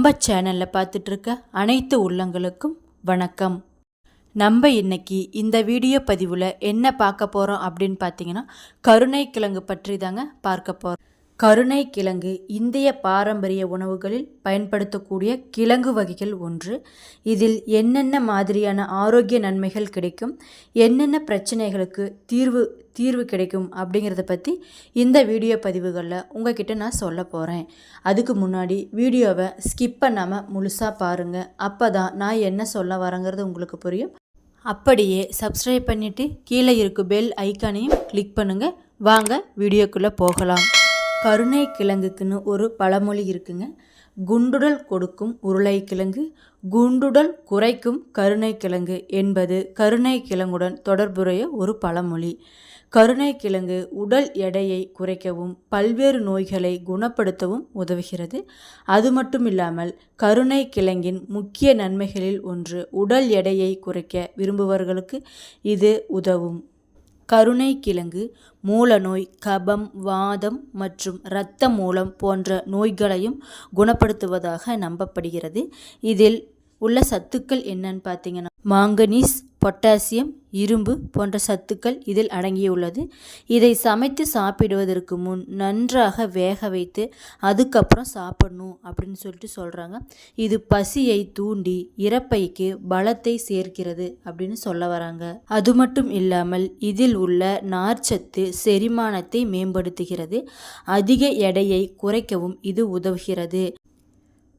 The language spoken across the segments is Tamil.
நம்ம சேனலில் பார்த்துட்டு இருக்க அனைத்து உள்ளங்களுக்கும் வணக்கம். நம்ம இன்னைக்கு இந்த வீடியோ பதிவில் என்ன பார்க்க போகிறோம் அப்படின்னு பார்த்தீங்கன்னா கருணை கிழங்கு பற்றி தாங்க பார்க்க போகிறோம் கருணை கிழங்கு இந்திய பாரம்பரிய உணவுகளில் பயன்படுத்தக்கூடிய கிழங்கு வகைகள் ஒன்று. இதில் என்னென்ன மாதிரியான ஆரோக்கிய நன்மைகள் கிடைக்கும்? என்னென்ன பிரச்சனைகளுக்கு தீர்வு தீர்வு கிடைக்கும்? அப்படிங்கிறத பற்றி இந்த வீடியோ பதிவுகளில் உங்ககிட்ட நான் சொல்ல போகிறேன் அதுக்கு முன்னாடி வீடியோவை ஸ்கிப் பண்ணாமல் முழுசாக பாருங்கள் அப்போ தான் நான் என்ன சொல்ல வரேங்கிறது உங்களுக்கு புரியும். அப்படியே சப்ஸ்கிரைப் பண்ணிவிட்டு கீழே இருக்க பெல் ஐக்கானையும் கிளிக் பண்ணுங்கள் வாங்க வீடியோக்குள்ளே போகலாம். கருணை கிழங்குக்குன்னு ஒரு பழமொழி இருக்குங்க. குண்டுடல் கொடுக்கும் உருளைக்கிழங்கு குண்டுடல் குறைக்கும் கருணை கிழங்கு என்பது கருணை கிழங்குடன் தொடர்புடைய ஒரு பழமொழி. கருணை கிழங்கு உடல் எடையை குறைக்கவும் பல்வேறு நோய்களை குணப்படுத்தவும் உதவுகிறது. அது மட்டும் இல்லாமல் கருணை கிழங்கின் முக்கிய நன்மைகளில் ஒன்று உடல் எடையை குறைக்க விரும்புபவர்களுக்கு இது உதவும். கருணை கிழங்கு மூலநோய் கபம் வாதம் மற்றும் இரத்த மூலம் போன்ற நோய்களையும் குணப்படுத்துவதாக நம்பப்படுகிறது. இதில் உள்ள சத்துக்கள் என்னன்னு பார்த்தீங்கன்னா மாங்கனீஸ் பொட்டாசியம் இரும்பு போன்ற சத்துக்கள் இதில் அடங்கியுள்ளது. இதை சமைத்து சாப்பிடுவதற்கு முன் நன்றாக வேக வைத்து அதுக்கப்புறம் சாப்பிடணும் அப்படின்னு சொல்லிட்டு சொல்கிறாங்க இது பசியை தூண்டி இறப்பைக்கு பலத்தை சேர்க்கிறது அப்படின்னு சொல்ல வராங்க. அது மட்டும் இல்லாமல் இதில் உள்ள நார்ச்சத்து செரிமானத்தை மேம்படுத்துகிறது. அதிக எடையை குறைக்கவும் இது உதவுகிறது.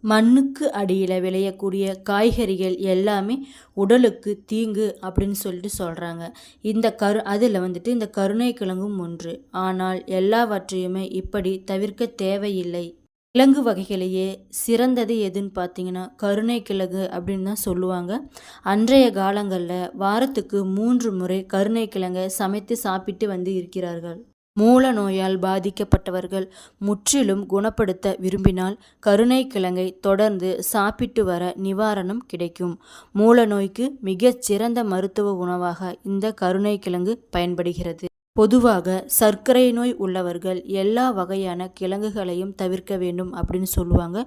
மண்ணுக்கு அடியில் விளையக்கூடிய காய்கறிகள் எல்லாமே உடலுக்கு தீங்கு அப்படின்னு சொல்லிட்டு சொல்கிறாங்க இந்த கரு அதில் வந்துட்டு இந்த கருணை கிழங்கும் ஒன்று. ஆனால் எல்லாவற்றையுமே இப்படி தவிர்க்க தேவையில்லை. கிழங்கு வகைகளையே சிறந்தது எதுன்னு பார்த்தீங்கன்னா கருணை கிழங்கு அப்படின்னு தான் சொல்லுவாங்க. அன்றைய காலங்களில் வாரத்துக்கு மூன்று முறை கருணை கிழங்கை சமைத்து சாப்பிட்டு வந்து இருக்கிறார்கள். மூல நோயால் பாதிக்கப்பட்டவர்கள் முற்றிலும் குணப்படுத்த விரும்பினால் கருணை கிழங்கை தொடர்ந்து சாப்பிட்டு வர நிவாரணம் கிடைக்கும். மூல நோய்க்கு மிகச் சிறந்த மருத்துவ உணவாக இந்த கருணை கிழங்கு பயன்படுகிறது. பொதுவாக சர்க்கரை நோய் உள்ளவர்கள் எல்லா வகையான கிழங்குகளையும் தவிர்க்க வேண்டும் அப்படின்னு சொல்லுவாங்க.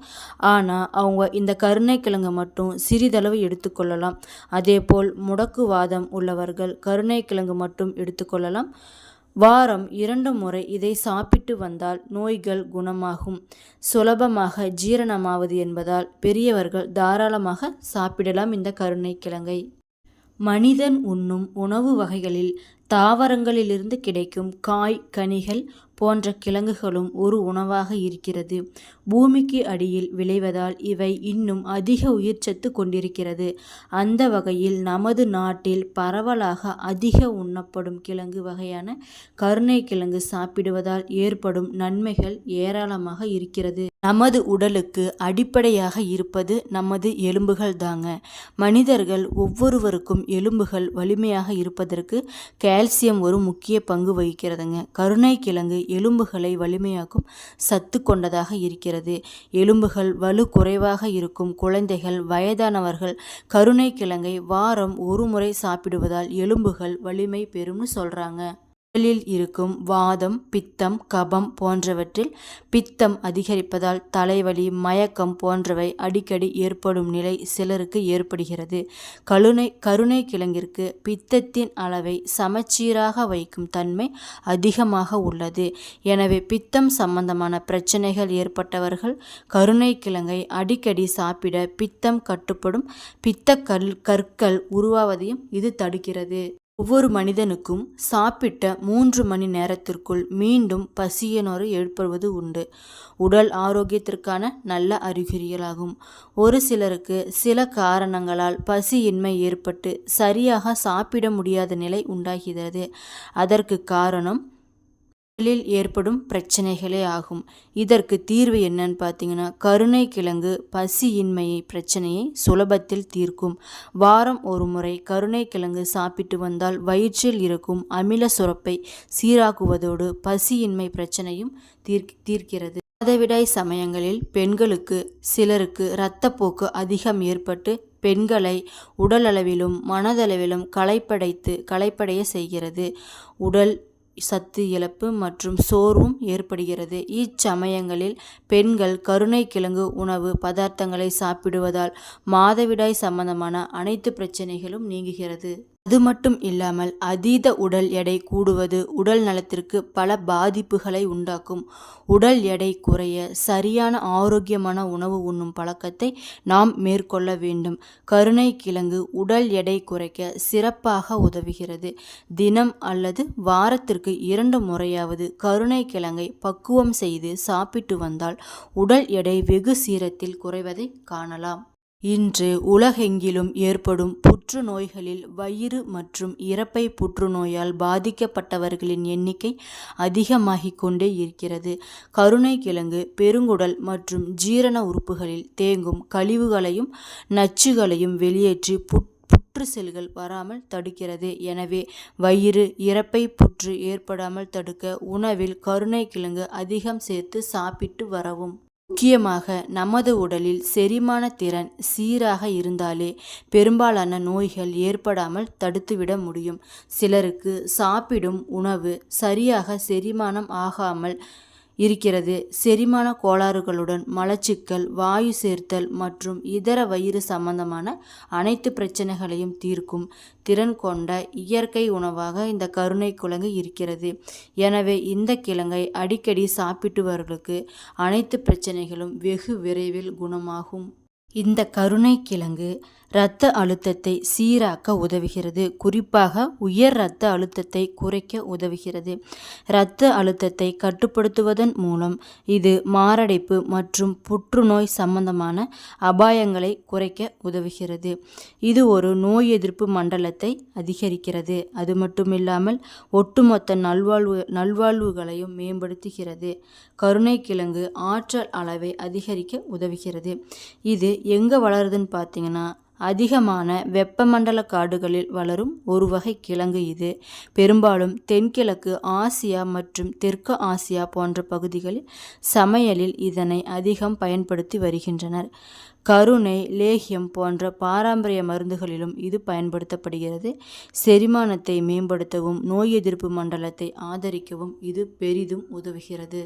ஆனால் அவங்க இந்த கருணை கிழங்கு மட்டும் சிறிதளவு எடுத்துக்கொள்ளலாம். அதேபோல் முடக்குவாதம் உள்ளவர்கள் கருணை கிழங்கு மட்டும் எடுத்துக்கொள்ளலாம். வாரம் இரண்டு முறை இதை சாப்பிட்டு வந்தால் நோய்கள் குணமாகும். சுலபமாக ஜீரணமாவது என்பதால் பெரியவர்கள் தாராளமாக சாப்பிடலாம் இந்த கருணை கிழங்கை. மனிதன் உண்ணும் உணவு வகைகளில் தாவரங்களிலிருந்து கிடைக்கும் காய் கனிகள் போன்ற கிழங்குகளும் ஒரு உணவாக இருக்கிறது. பூமிக்கு அடியில் விளைவதால் இவை இன்னும் அதிக உயிர்ச்சத்து கொண்டிருக்கிறது. அந்த வகையில் நமது நாட்டில் பரவலாக அதிக உண்ணப்படும் கிழங்கு வகையான கருணை கிழங்கு சாப்பிடுவதால் ஏற்படும் நன்மைகள் ஏராளமாக இருக்கிறது. நமது உடலுக்கு அடிப்படையாக இருப்பது நமது எலும்புகள் தாங்க. மனிதர்கள் ஒவ்வொருவருக்கும் எலும்புகள் வலிமையாக இருப்பதற்கு கால்சியம் ஒரு முக்கிய பங்கு வகிக்கிறதுங்க. கருணை கிழங்கு எலும்புகளை வலிமையாக்கும் சத்து கொண்டதாக இருக்கிறது. எலும்புகள் வலு குறைவாக இருக்கும் குழந்தைகள் வயதானவர்கள் கருணை கிழங்கை வாரம் ஒரு முறை சாப்பிடுவதால் எலும்புகள் வலிமை பெறும்னு சொல்கிறாங்க உடலில் இருக்கும் வாதம் பித்தம் கபம் போன்றவற்றில் பித்தம் அதிகரிப்பதால் தலைவலி மயக்கம் போன்றவை அடிக்கடி ஏற்படும் நிலை சிலருக்கு ஏற்படுகிறது. கருணை கருணை கிழங்கிற்கு பித்தத்தின் அளவை சமச்சீராக வைக்கும் தன்மை அதிகமாக உள்ளது. எனவே பித்தம் சம்பந்தமான பிரச்சனைகள் ஏற்பட்டவர்கள் கருணை கிழங்கை அடிக்கடி சாப்பிட பித்தம் கட்டுப்படும் பித்த கல் கற்கள் உருவாவதையும் இது தடுக்கிறது. ஒவ்வொரு மனிதனுக்கும் சாப்பிட்ட மூன்று மணி நேரத்திற்குள் மீண்டும் பசியனொரு ஏற்படுவது உண்டு. உடல் ஆரோக்கியத்திற்கான நல்ல அறிகுறிகளாகும். ஒரு சிலருக்கு சில காரணங்களால் பசியின்மை ஏற்பட்டு சரியாக சாப்பிட முடியாத நிலை உண்டாகிறது. அதற்கு காரணம் உடலில் ஏற்படும் பிரச்சனைகளே ஆகும். இதற்கு தீர்வு என்னன்னு பார்த்தீங்கன்னா கருணை கிழங்கு பசியின்மையை பிரச்சனையை சுலபத்தில் தீர்க்கும். வாரம் ஒரு முறை கருணை கிழங்கு சாப்பிட்டு வந்தால் வயிற்றில் இருக்கும் அமில சுரப்பை சீராக்குவதோடு பசியின்மை பிரச்சனையும் தீர் தீர்க்கிறது. மாதவிடாய் சமயங்களில் பெண்களுக்கு சிலருக்கு இரத்தப்போக்கு அதிகம் ஏற்பட்டு பெண்களை உடலளவிலும் மனதளவிலும் களைப்படைத்து களைப்படைய செய்கிறது. உடல் சத்து இழப்பு மற்றும் சோர்வும் ஏற்படுகிறது. இச்சமயங்களில் பெண்கள் கருணைக்கிழங்கு உணவு பதார்த்தங்களை சாப்பிடுவதால் மாதவிடாய் சம்பந்தமான அனைத்து பிரச்சனைகளும் நீங்குகிறது. அது மட்டும் இல்லாமல் அதீத உடல் எடை கூடுவது உடல் நலத்திற்கு பல பாதிப்புகளை உண்டாக்கும். உடல் எடை குறைய சரியான ஆரோக்கியமான உணவு உண்ணும் பழக்கத்தை நாம் மேற்கொள்ள வேண்டும். கருணை கிழங்கு உடல் எடை குறைக்க சிறப்பாக உதவுகிறது. தினம் அல்லது வாரத்திற்கு இரண்டு முறையாவது கருணை கிழங்கை பக்குவம் செய்து சாப்பிட்டு வந்தால் உடல் எடை வெகு சீரத்தில் குறைவதை காணலாம். இன்று உலகெங்கிலும் ஏற்படும் புற்றுநோய்களில் வயிறு மற்றும் இறப்பை புற்றுநோயால் பாதிக்கப்பட்டவர்களின் எண்ணிக்கை அதிகமாகிக் கொண்டே இருக்கிறது கருணைக்கிழங்கு பெருங்குடல் மற்றும் ஜீரண உறுப்புகளில் தேங்கும் கழிவுகளையும் நச்சுகளையும் வெளியேற்றி புட் புற்று செல்கள் வராமல் தடுக்கிறது. எனவே வயிறு இறப்பை புற்று ஏற்படாமல் தடுக்க உணவில் கருணைக்கிழங்கு அதிகம் சேர்த்து சாப்பிட்டு வரவும். முக்கியமாக நமது உடலில் செரிமான திறன் சீராக இருந்தாலே பெரும்பாலான நோய்கள் ஏற்படாமல் தடுத்துவிட முடியும். சிலருக்கு சாப்பிடும் உணவு சரியாக செரிமானம் ஆகாமல் இருக்கிறது. செரிமான கோளாறுகளுடன் மலச்சிக்கல் வாயு சேர்த்தல் மற்றும் இதர வயிறு சம்பந்தமான அனைத்து பிரச்சனைகளையும் தீர்க்கும் திறன் கொண்ட இயற்கை உணவாக இந்த கருணை குழங்கு இருக்கிறது. எனவே இந்த கிழங்கை அடிக்கடி சாப்பிட்டுவர்களுக்கு அனைத்து பிரச்சனைகளும் வெகு விரைவில் குணமாகும். இந்த கருணை கிழங்கு இரத்த அழுத்தத்தை சீராக்க உதவுகிறது. குறிப்பாக உயர் இரத்த அழுத்தத்தை குறைக்க உதவுகிறது. இரத்த அழுத்தத்தை கட்டுப்படுத்துவதன் மூலம் இது மாரடைப்பு மற்றும் புற்றுநோய் சம்பந்தமான அபாயங்களை குறைக்க உதவுகிறது. இது ஒரு நோய் எதிர்ப்பு மண்டலத்தை அதிகரிக்கிறது. அது மட்டுமில்லாமல் ஒட்டுமொத்த நல்வாழ்வு நல்வாழ்வுகளையும் மேம்படுத்துகிறது. கருணைக்கிழங்கு ஆற்றல் அளவை அதிகரிக்க உதவுகிறது. இது எங்கே வளருதுன்னு பார்த்தீங்கன்னா அதிகமான வெப்பமண்டல காடுகளில் வளரும் ஒரு வகை கிழங்கு இது. பெரும்பாலும் தென்கிழக்கு ஆசியா மற்றும் தெற்கு ஆசியா போன்ற பகுதிகளில் சமையலில் இதனை அதிகம் பயன்படுத்தி வருகின்றனர். கருணை லேகியம் போன்ற பாரம்பரிய மருந்துகளிலும் இது பயன்படுத்தப்படுகிறது. செரிமானத்தை மேம்படுத்தவும் நோய் எதிர்ப்பு மண்டலத்தை ஆதரிக்கவும் இது பெரிதும் உதவுகிறது.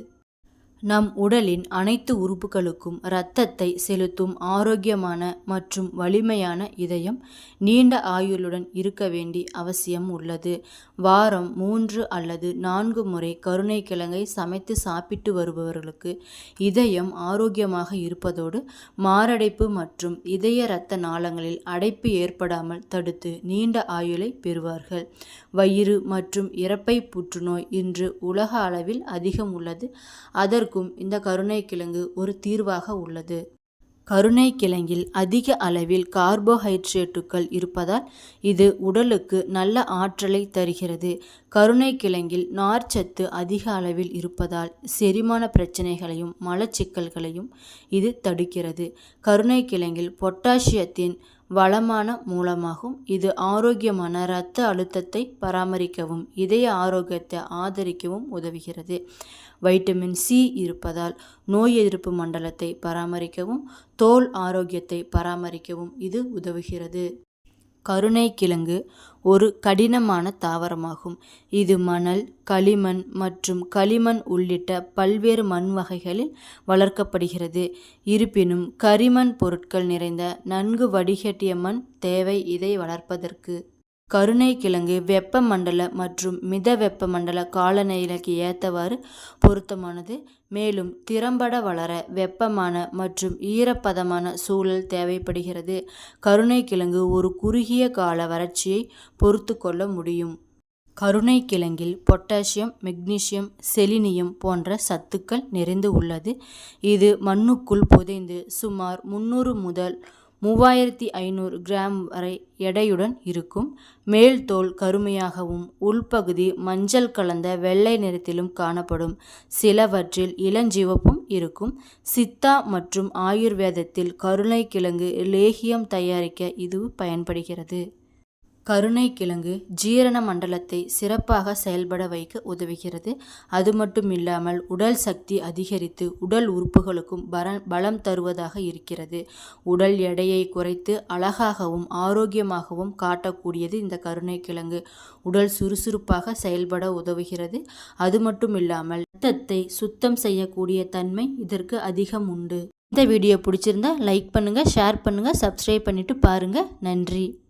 நம் உடலின் அனைத்து உறுப்புகளுக்கும் இரத்தத்தை செலுத்தும் ஆரோக்கியமான மற்றும் வலிமையான இதயம் நீண்ட ஆயுளுடன் இருக்க வேண்டிய அவசியம் உள்ளது. வாரம் மூன்று அல்லது நான்கு முறை கருணை கிழங்கை சமைத்து சாப்பிட்டு வருபவர்களுக்கு இதயம் ஆரோக்கியமாக இருப்பதோடு மாரடைப்பு மற்றும் இதய இரத்த நாளங்களில் அடைப்பு ஏற்படாமல் தடுத்து நீண்ட ஆயுளை பெறுவார்கள். வயிறு மற்றும் இறப்பை புற்றுநோய் இன்று உலக அளவில் அதிகம் உள்ளது. அதற்கு அதற்கும் இந்த கருணைக்கிழங்கு ஒரு தீர்வாக உள்ளது. கருணை கிழங்கில் அதிக அளவில் கார்போஹைட்ரேட்டுகள் இருப்பதால் இது உடலுக்கு நல்ல ஆற்றலை தருகிறது. கருணை கிழங்கில் நார்ச்சத்து அதிக அளவில் இருப்பதால் செரிமான பிரச்சனைகளையும் மலச்சிக்கல்களையும் இது தடுக்கிறது. கருணைக்கிழங்கில் பொட்டாசியத்தின் வளமான மூலமாகும். இது ஆரோக்கியமான இரத்த அழுத்தத்தை பராமரிக்கவும் இதய ஆரோக்கியத்தை ஆதரிக்கவும் உதவுகிறது. வைட்டமின் சி இருப்பதால் நோய் எதிர்ப்பு மண்டலத்தை பராமரிக்கவும் தோல் ஆரோக்கியத்தை பராமரிக்கவும் இது உதவுகிறது. கருணை கிழங்கு ஒரு கடினமான தாவரமாகும். இது மணல் களிமண் மற்றும் களிமண் உள்ளிட்ட பல்வேறு மண் வகைகளில் வளர்க்கப்படுகிறது. இருப்பினும் கரிமண் பொருட்கள் நிறைந்த நன்கு வடிகட்டிய மண் தேவை இதை வளர்ப்பதற்கு. கருணைக்கிழங்கு வெப்பமண்டல மற்றும் மித வெப்பமண்டல காலநிலைக்கு ஏற்றவாறு பொருத்தமானது. மேலும் திறம்பட வளர வெப்பமான மற்றும் ஈரப்பதமான சூழல் தேவைப்படுகிறது. கருணைக்கிழங்கு ஒரு குறுகிய கால வறட்சியை பொறுத்து கொள்ள முடியும். கருணைக்கிழங்கில் பொட்டாசியம் மெக்னீசியம் செலினியம் போன்ற சத்துக்கள் நிறைந்து உள்ளது. இது மண்ணுக்குள் புதைந்து சுமார் முன்னூறு முதல் மூவாயிரத்தி ஐநூறு கிராம் வரை எடையுடன் இருக்கும் மேல் தோல் கருமையாகவும் உள்பகுதி மஞ்சள் கலந்த வெள்ளை நிறத்திலும் காணப்படும். சிலவற்றில் இளஞ்சிவப்பும் இருக்கும். சித்தா மற்றும் ஆயுர்வேதத்தில் கருணை கிழங்கு லேகியம் தயாரிக்க இது பயன்படுகிறது. கருணைக்கிழங்கு ஜீரண மண்டலத்தை சிறப்பாக செயல்பட வைக்க உதவுகிறது. அது மட்டும் இல்லாமல் உடல் சக்தி அதிகரித்து உடல் உறுப்புகளுக்கும் பர பலம் தருவதாக இருக்கிறது. உடல் எடையை குறைத்து அழகாகவும் ஆரோக்கியமாகவும் காட்டக்கூடியது இந்த கருணைக்கிழங்கு. உடல் சுறுசுறுப்பாக செயல்பட உதவுகிறது. அது மட்டும் இல்லாமல் ரத்தத்தை சுத்தம் செய்யக்கூடிய தன்மை இதற்கு அதிகம் உண்டு. இந்த வீடியோ பிடிச்சிருந்தா லைக் பண்ணுங்கள் ஷேர் பண்ணுங்கள் சப்ஸ்கிரைப் பண்ணிட்டு பாருங்கள் நன்றி.